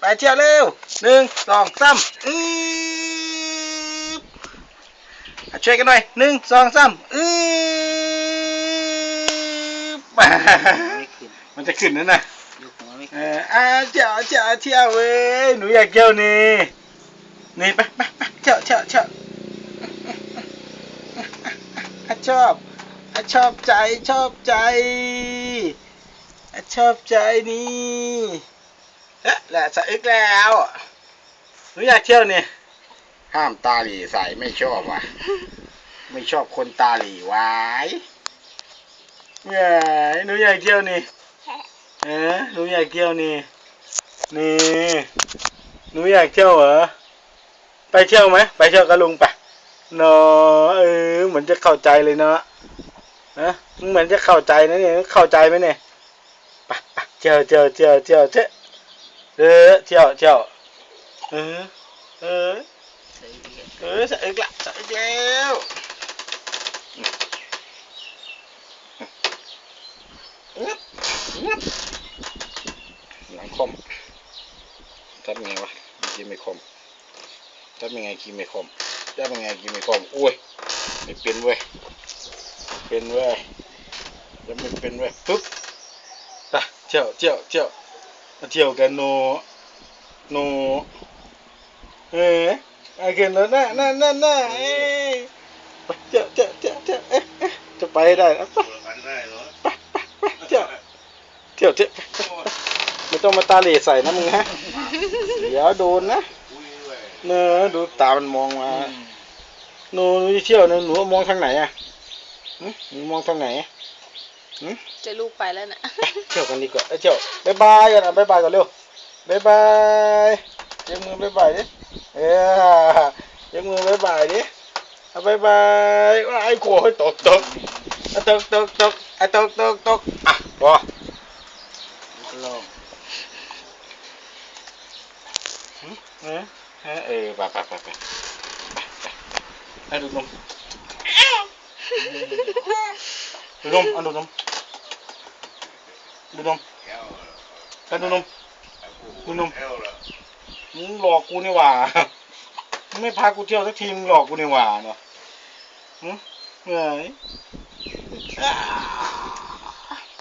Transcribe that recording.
ไปเที่ยวเร็วหนึ่งสองสามอืบอะช่วยกันหน่อยหนึ่งสองสามอืบไม่ขึ้นมันจะขึ้นนั่นนะยกหัวเอขึ้นออาเที่ยวเที่ยวเที่ยวเว้ยหนูอยากเที่ยวนี่นี่ไปไปไปเที่ยวเที่ยวเที่ยวชอบชอบใจชอบใจชอบใจนี่ เอ๊ะแหละสะอึกแล้วหนูอยากเที่ยวนี่ห้ามตาหลีใส่ไม่ชอบว่ะ ไม่ชอบคนตาหลีไว้เฮ้ยหนูอยากเที่ยวนี่เออหนูอยากเที่ยวนี่นี่หนูอยากเที่ยวเหรอไปเที่ยวไหมไปเที่ยวกับลุงไปเนาะเออเหมือนจะเข้าใจเลยเนาะนะเหมือนจะเข้าใจนะเนี่ยเข้าใจไหมเนี่ยไปไปเที่ยวเที่ยวเที่ยวเที่ยวเที่ยว เออเที่ยวเที่ยวเออเออใส่เบียร์เออสะอึกละสะอึกแล้วงับงับหลังคมจับยังไงวะกินไม่คมจับยังไงกินไม่คมจับยังไงกินไม่คมอุ้ยไม่เป็นเว้ยไม่เป็นเว้ยจะไม่เป็นเว้ยปึ๊บไปเที่ยวเที่ยวเที่ยวมา เที่ยวกันโนโนเอ้ยไอ้เกินแล้วน่ะน่ะน่ะน่ะเอ้ยเจ้าเจ้าเจ้าเจ้าเอ๊ะเอ๊ะจะไปให้ได้นะไปไปไปเที่ยวเที่ยวเที่ยวไม่ต้องมาตาเหล่ใส่นะมึงฮะเดี๋ยวโดนนะเนอะดูตามันมองมาหนูหนูจะเที่ยวนะหนูมองทางไหนอะหึหนูมองทางไหนหึ จะลูกไปแล้วนะไปเที่ยวกันดีกว่าเอ้ยเที่ยวบ๊ายบายกันอะบ๊ายบายกันเร็วบ๊ายบายยกมือบ๊ายบายดิเอ้ยยกมือบ๊ายบายดิเอาบ๊ายบายว้ายไอ้โขยตกตกอะตกตกตกอะตกตกตกอะพอลองเออเออเออไปไปไปไปไปไปให้ดูนมดูนมเอาดูนม ดูนมให้ดูนมดูนมมึงหลอกกูนี่หว่ามึงไม่พากูเที่ยวสักทีมึงหลอกกูนี่หว่าเนาะเหนื่อย